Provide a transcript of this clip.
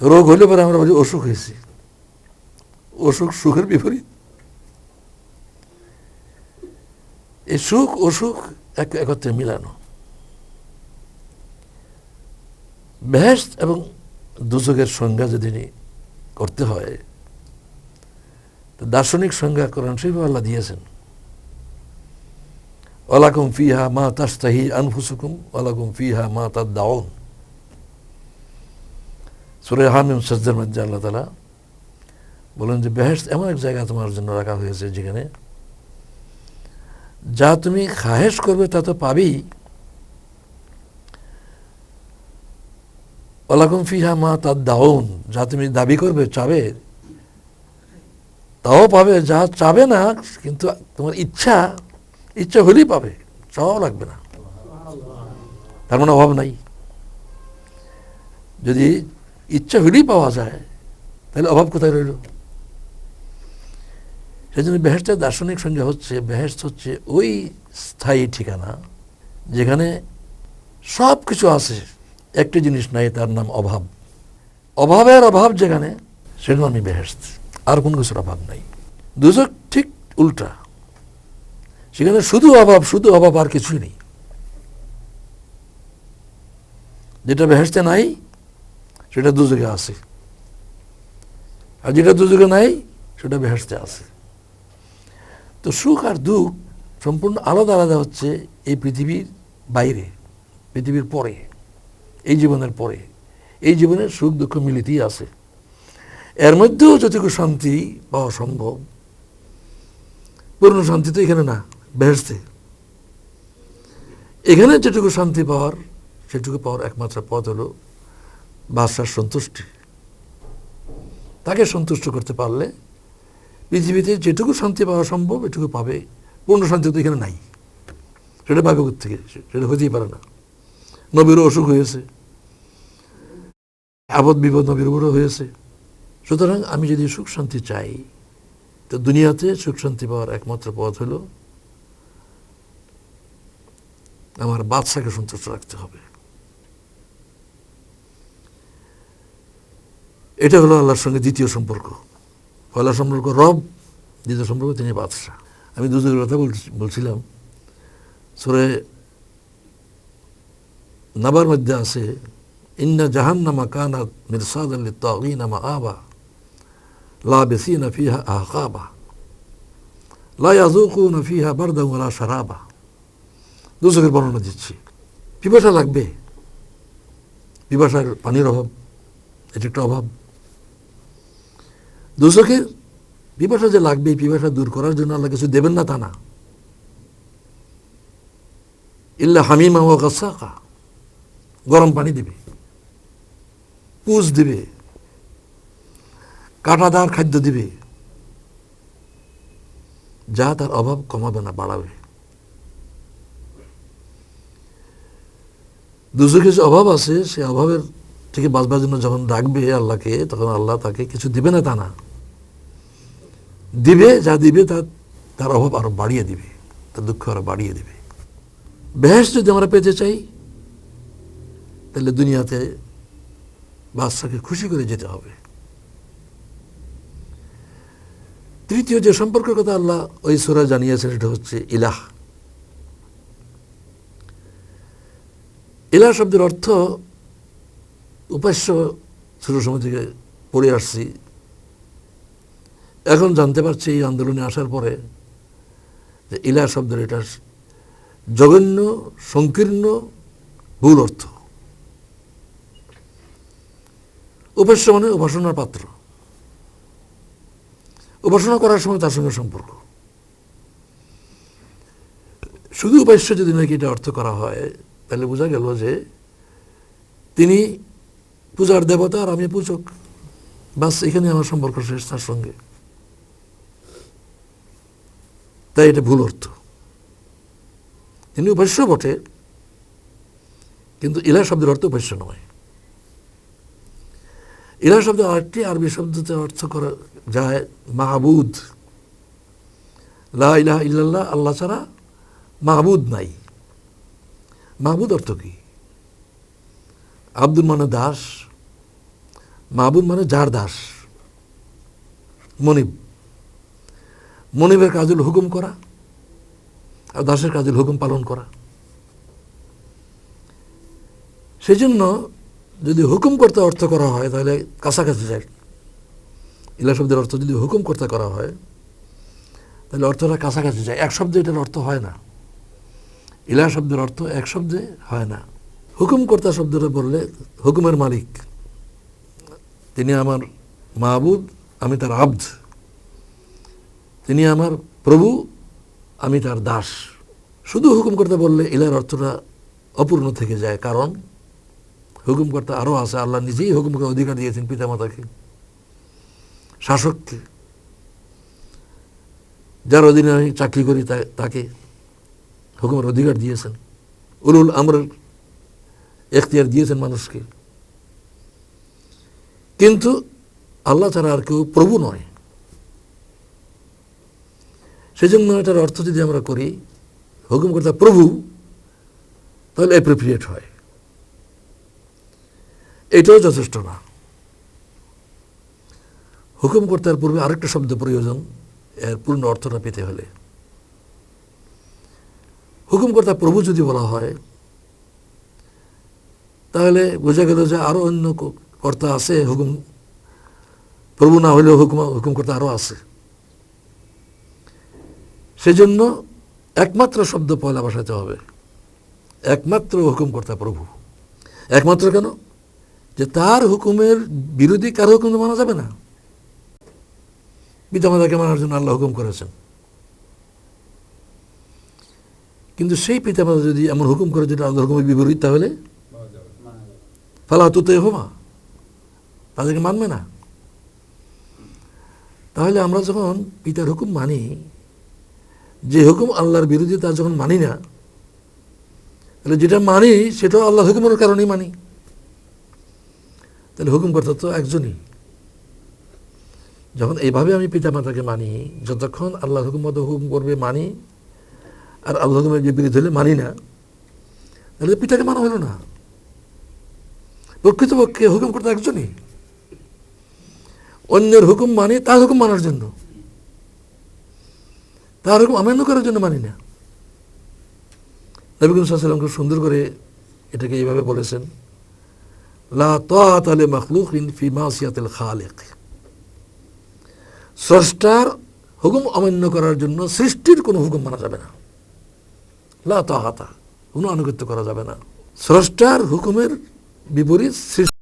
রোগ হলে পরে আমরা বলি অসুখ হয়েছে। অসুখ সুখের বিপরীত। এই সুখ, অসুখ এক একত্রে মিলানো। বেহেস্ট এবং দুচকের সংজ্ঞা যদি করতে হয় দার্শনিক সংজ্ঞা করেন শরীফে আল্লাহ দিয়েছেন। ওয়ালাকুম ফিহা মা তাস্তাহি আনফুসুকুম, ওয়ালাকুম ফিহা মা তাদ দাউন সুরে হামিম সজ্জার মধ্যে আল্লাহ তালা বলেন যে বেহেস্ট এমন এক জায়গা তোমার জন্য রাখা হয়েছে যেখানে যা তুমি খাহেস করবে তা তো পাবেই। ওলাকুম ফিহা মা তার দাউন যা তুমি দাবি করবে চাবে, তাও পাবে, যা চাবে না, কিন্তু তোমার ইচ্ছা ইচ্ছা হলেই পাবে, চাওয়াও লাগবে না। তার মানে অভাব নাই। যদি ইচ্ছা হলেই পাওয়া যায়। তাহলে অভাব কোথায় রইল? সেই জন্য বেহেস্টের দার্শনিক সংজ্ঞা হচ্ছে বেহেস্ট হচ্ছে ওই স্থায়ী ঠিকানা যেখানে সব কিছু আছে, একটি জিনিস নাই, তার নাম অভাব। অভাবের অভাব যেখানে সেটা আমি বেহেস্ত আর কোনো কিছুর অভাব নাই। দুজক ঠিক উল্টা। সেখানে শুধু অভাব শুধু অভাব আর কিছুই নেই। যেটা বেহেস্তে নাই সেটা দুযোগে আছে। আর যেটা দুযোগে নাই, সেটা বেহেস্তে আছে। তো সুখ আর দুঃখ সম্পূর্ণ আলাদা আলাদা হচ্ছে এই পৃথিবীর বাইরে, পৃথিবীর পরে, এই জীবনের পরে। এই জীবনের সুখ, দুঃখ মিলিতেই আছে। এর মধ্যেও যতটুকু শান্তি পাওয়া সম্ভব, পূর্ণ শান্তি তো এখানে না বেহেস্তে এখানে যেটুকু শান্তি পাওয়ার, সেটুকু পাওয়ার একমাত্র পথ হলো বাদশার সন্তুষ্টি। তাকে সন্তুষ্ট করতে পারলে পৃথিবীতে যেটুকু শান্তি পাওয়া সম্ভব, এটুকু পাবে। পূর্ণ শান্তি তো এখানে নাই। সেটা পাবে থেকে সেটা হতেই পারে না। নবীরও অসুখ হয়েছে। আপদ বিপদ নবীর উপরও হয়েছে। সুতরাং আমি যদি সুখ শান্তি চাই, তো দুনিয়াতে সুখ শান্তি পাওয়ার একমাত্র পথ হলো আমার বাদশাকে সন্তুষ্ট রাখতে হবে। এটা হলো আল্লাহর সঙ্গে দ্বিতীয় সম্পর্ক। পয়লা সম্পর্ক রব, দ্বিতীয় সম্পর্ক তিনি বাদশাহ। আমি দুজনের কথা বলছি- বলছিলাম, সুরে নাবার মধ্যে আছে, ইন্না জাহান্নামা কানাত মিরসাদ আল্লি তাগিনা মা আবা লা বেসিনা ফিহা আহকাবা, লা ইয়াজুকুনা ফিহা বারদা ওয়ালা শারাবা। দুচকের বর্ণনা দিচ্ছি। পিপাসা লাগবে। পিপাসার পানির অভাব, এটা একটা অভাব। দুচকের পিপাসা যে লাগবে পিপাসা দূর করার জন্য আল্লাহ কিছু দেবেন না তা না। ইল্লা হামিমা ও গাসাকা। গরম পানি দিবে পুষ দিবে কাঁটাদার খাদ্য দিবে। যা তার অভাব কমাবে না, বাড়াবে। দুচোখে যে অভাব আছে, সে অভাবের থেকে বাঁচবার জন্য যখন ডাকবে আল্লাহকে, তখন আল্লাহ তাকে কিছু দিবে না তা না। দিবে, যা দিবে, তা তার অভাব আরও বাড়িয়ে দিবে, তার দুঃখ আরও বাড়িয়ে দিবে। বেহেস যদি আমরা পেতে চাই, তাহলে দুনিয়াতে বাদশাকে খুশি করে যেতে হবে। তৃতীয় যে সম্পর্কের কথা আল্লাহ ওই সোরা জানিয়েছেন, সেটা হচ্ছে ইলাহ। ইলাহ শব্দের অর্থ উপাস্য ছোট সময় থেকে পড়ে আসছি। এখন জানতে পারছি এই আন্দোলনে আসার পরে যে ইলাহ শব্দের এটা জঘন্য, সংকীর্ণ, ভুল অর্থ। উপাস্য মানে উপাসনার পাত্র। উপাসনা করার সময় তার সঙ্গে সম্পর্ক। শুধু উপাস্য যদি নাকি এটা অর্থ করা হয়, তাহলে বোঝা গেল যে তিনি পূজার দেবতা আর আমি পূজক। বাস এখানে আমার সম্পর্ক শেষ তার সঙ্গে। তাই এটা ভুল অর্থ। তিনি উপাস্য বটে, কিন্তু ইলা শব্দের অর্থ উপাস্য নয়। ইলা শব্দ আরেকটি আরবি শব্দতে অর্থ করা যায় মাহবুদ। লা ইলাহা ইল্লাল্লাহ, আল্লাহ ছাড়া মাহবুদ নাই। মাহবুদ অর্থ কি? আব্দুল মানে দাস, মাহবুদ মানে যার দাস, মনিব। মনিবের কাজ হলো হুকুম করা আর দাসের কাজ হলো হুকুম পালন করা। সেই জন্য যদি হুকুম করতে অর্থ করা হয়, তাহলে কাছাকাছি যায় ইলা শব্দের অর্থ যদি হুকুম করতে করা হয়, তাহলে অর্থটা কাছাকাছি যায়। এক শব্দে এটার অর্থ হয় না। ইলা শব্দের অর্থ এক শব্দে হয় না। হুকুম কর্তা শব্দটা বললে হুকুমের মালিক। তিনি আমার মাহবুদ আমি তার আব্দ। তিনি আমার প্রভু, আমি তার দাস। শুধু হুকুম করতে বললে ইলার অর্থটা অপূর্ণ থেকে যায়, কারণ হুকুম করতে আরও আছে, আল্লাহ নিজেই হুকুমকে অধিকার দিয়েছেন পিতামাতাকে। শাসককে যার অধীনে আমি চাকরি করি তাকে হুকুমের অধিকার দিয়েছেন। উলুল আমরের এখতিয়ার দিয়েছেন মানুষকে। কিন্তু আল্লাহ ছাড়া আর কেউ প্রভু নয়। সেজন্য এটার অর্থ যদি আমরা করি হুকুম কর্তা প্রভু, তাহলে অ্যাপ্রোপ্রিয়েট হয়। এটাও যথেষ্ট না। হুকুম কর্তার পূর্বে আরেকটা শব্দ প্রয়োজন, এর পূর্ণ অর্থটা পেতে হলে। হুকুম কর্তা প্রভু যদি বলা হয়, তাহলে বোঝা গেল যে আরও অন্য কর্তা আছে, হুকুম, প্রভু না হলেও হুকুম হুকুম কর্তা আরও আছে। সেজন্য একমাত্র শব্দ পয়লা বসাতে হবে। একমাত্র হুকুম কর্তা প্রভু। একমাত্র কেন? যে তার হুকুমের বিরোধী কারও হুকুম মানা যাবে না। পিতামাতাকে মানার জন্য আল্লাহ হুকুম করেছেন। কিন্তু সেই পিতামাতা যদি এমন হুকুম করে যেটা আল্লাহ হুকুমের বিপরীত, তাহলে ফালা তুতে হোমা তাদেরকে মানবে না। তাহলে আমরা যখন পিতার হুকুম মানি যে হুকুম আল্লাহর বিরোধী তা যখন মানি না, তাহলে যেটা মানি সেটাও আল্লাহ হুকুমের কারণেই মানি। তাহলে হুকুম করতে তো একজনই। যখন এইভাবে আমি পিতা মাতাকে মানি, যতক্ষণ আল্লাহ হুকুম মতো হুকুম করবে মানি, আর আল্লাহ হুকুমের যে বিরোধী হলে মানি না, তাহলে পিতাকে মানা হলো না। প্রকৃতপক্ষে হুকুম করতে একজনই। অন্যের হুকুম মানি, তার হুকুম মানার জন্য। তার হুকুম অমান্য করার জন্য মানি না। নবী সাল্লাম খুব সুন্দর করে এটাকে এইভাবে বলেছেন, লা লি মাখলুকিন ফি মাসিয়াতিল খালিক। স্রষ্টার হুকুম অমান্য করার জন্য সৃষ্টির কোনো হুকুম মানা যাবে না। লা কোনো আনুগত্য করা যাবে না। স্রষ্টার হুকুমের বিপরীত সৃষ্টি